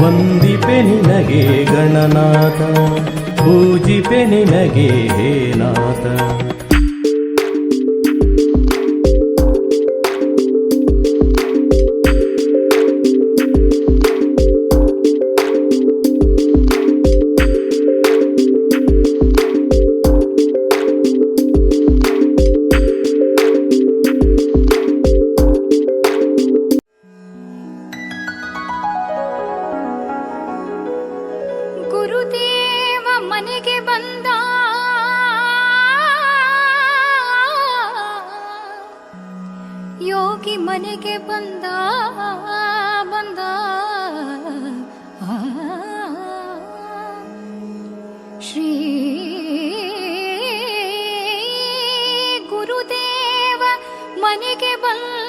ವಂದಿಪೆ ನಿನಗೆ ಗಣನಾಥ ಪೂಜಿಪೆ ನಿನಗೆ ಹೇ ನಾಥ ಮನೆಗೆ ಬಂದ ಬಂದ. ಶ್ರೀ ಗುರುದೇವ ಮನೆಗೆ ಬಂದ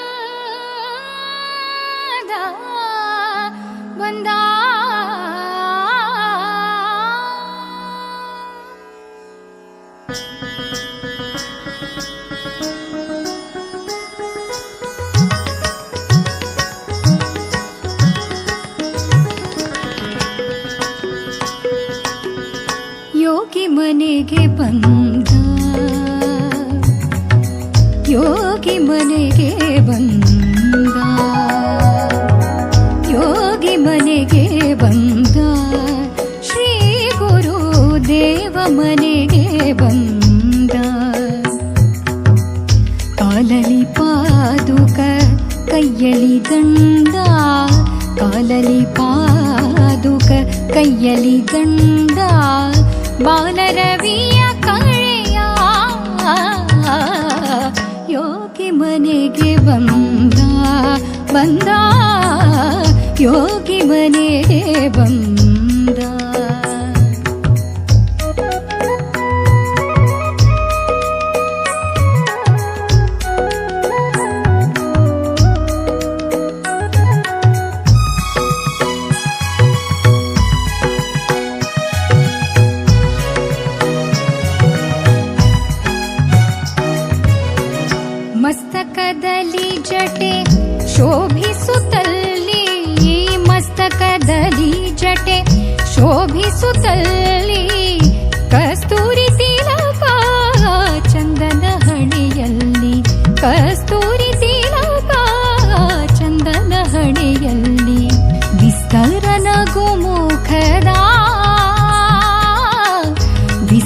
ಬಂದ. ಮನೆಗೆ ಬಂದ. ಯೋಗಿ ಮನೆಗೆ ಬಂದ. ಯೋಗಿ ಮನೆಗೆ ಬಂದ. ಶ್ರೀ ಗುರು ದೇವ ಮನೆಗೆ ಬಂದ. ಕಾಲಲಿ ಪಾದುಕ, ಕೈಯಲಿ ದಂಡ. ಕಾಲಲಿ ಪಾದುಕ, ಕೈಯಲಿ ದಂಡ. ಬಾಲರವಿಯ ಕಳೆಯ ಯೋಗಿ ಮನೆಗೆ ಬಂದ ಬಂದ ಯೋಗಿ ಮನೆಗೆ ಬಂದ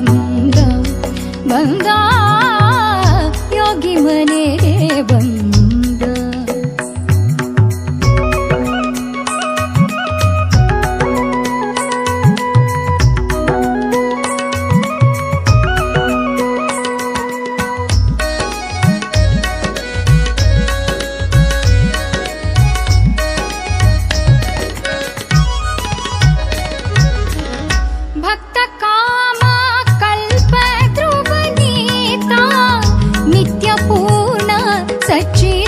ಬಂದ ಬಂದ ಯೋಗಿ ಮನೆಗೆ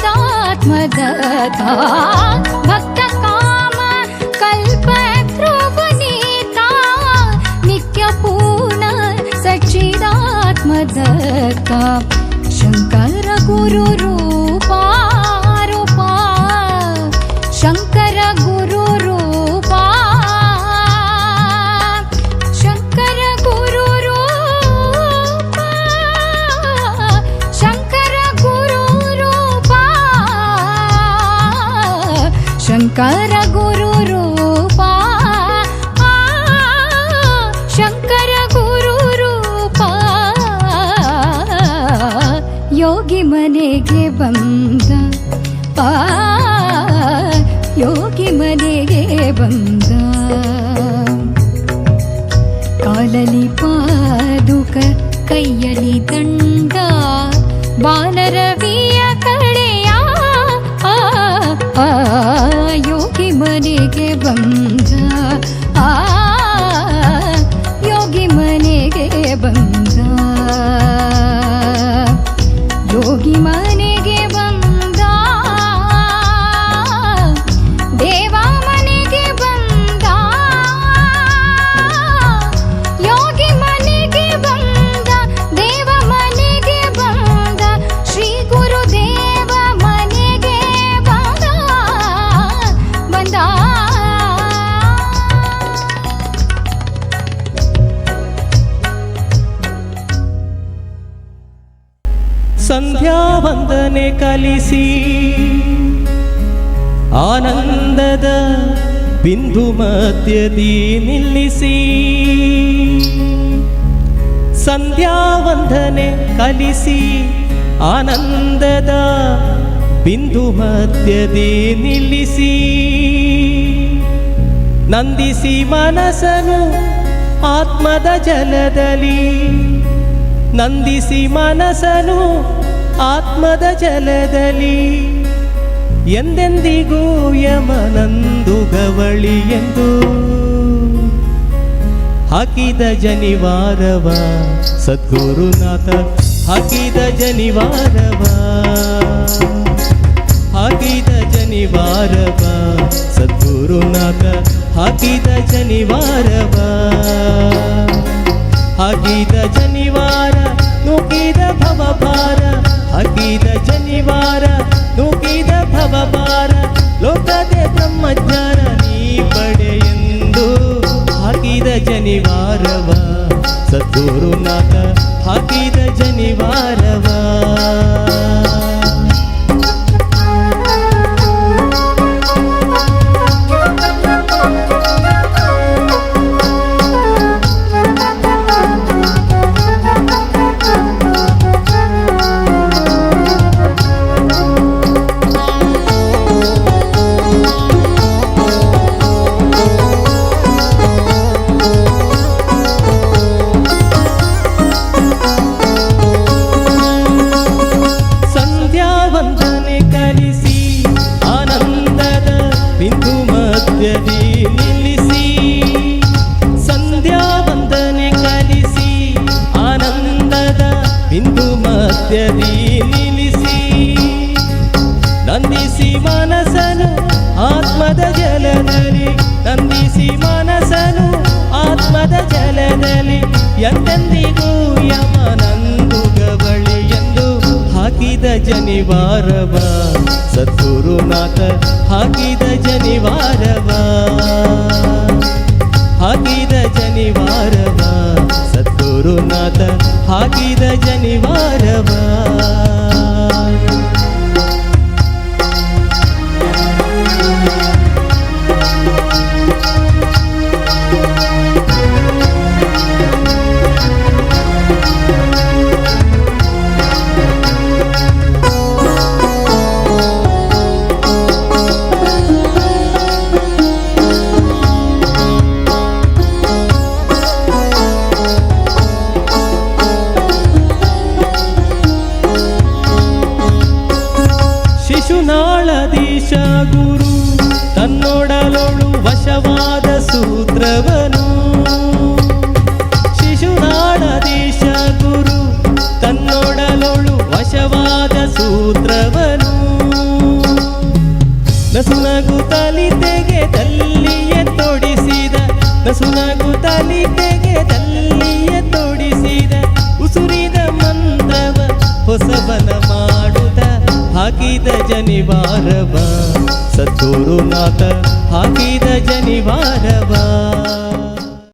भक्त भक्तकाम कल्पध्रुवनीता नित्यपूर्ण सचिदात्मदत्ता शङ्कर गुरु ಶಂಕರ ಗುರು ರೂಪ. ಯೋಗಿ ಮನೆಗೆ ಬಂದ ಆ, ಯೋಗಿ ಮನೆಗೆ ಬಂದ. ಕಾಲಲಿ ಪಾದುಕ ಕೈಯಲಿ ದಂಡ. ಬಾನರವಿಯ ಕಡೆಯ. ಯೋಗಿ ಮನೆಗೆ ಬಂದ. ವಂದನೆ ಕಲಿಸಿ. ಆನಂದದ ಬಿಂದು ಮಧ್ಯದಿ ನಿಲ್ಲಿಸಿ. ಸಂಧ್ಯಾ ವಂದನೆ ಕಲಿಸಿ, ಆನಂದದ ಬಿಂದು ಮಧ್ಯದಿ ನಿಲ್ಲಿಸಿ. ನಂದಿಸಿ ಮನಸನು ಆತ್ಮದ ಜಲದಲ್ಲಿ, ನಂದಿಸಿ ಮನಸ್ಸನು ಆತ್ಮದ ಜಲದಲ್ಲಿ ಎಂದೆಂದಿಗೂ ಯಮನಂದು ಗವಳಿ ಎಂದು ಹಾಕಿದ ಜನಿವಾರವ ಸದ್ಗುರುನಾಥ, ಹಾಕಿದ ಜನಿವಾರವ ಹಾಕಿದ ಜನಿವಾರವ ಸದ್ಗುರುನಾಥ, ಹಾಕಿದ ಜನಿವಾರವ, ಹಾಕಿದ ಜನಿವಾರ, ನುಗ್ಗಿದ ಭವಭಾರ ಹಾಕಿದ ಜನಿವಾರ ನುಗ್ಗಿದ ಭವಭಾರ ಲೋಕದೆ ಬ್ರಹ್ಮಜ್ಞಾನ ನೀ ಪಡೆಯೆಂದು ಹಾಕಿದ ಜನಿವಾರವ ಸದ್ಗುರುನಾಥ ಹಾಕಿದ ಜನಿವಾರವ ಹಾಕಿದ ಜನಿವಾರವ ಸದ್ಗುರುನಾಥ ಹಾಕಿದ ಜನಿವಾರವ ಹಾಕಿದ ಜನಿವಾರವ ಸದ್ಗುರುನಾಥ ಹಾಕಿದ ಜನಿವಾರವ ಶಿಶುನಾಳದೀಶ ಗುರು, ತನ್ನೊಡಲೊಳು ವಶವಾದ ಸೂತ್ರವನು. ಶಿಶುನಾಳದೀಶ ಗುರು, ತನ್ನೊಡಲೊಳು ವಶವಾದ ಸೂತ್ರವನು. ನಸುನಗು ತಲಿತೆಗೆ ತಲ್ಲಿಯೇ ತೊಡಿಸಿದ, ನಸುನಗು ತಲಿತೆಗೆ ಹಾಕಿದ ಜನಿವಾರವ. ಸದ್ಗುರುನಾಥ ಹಾಕಿದ ಜನಿವಾರವ.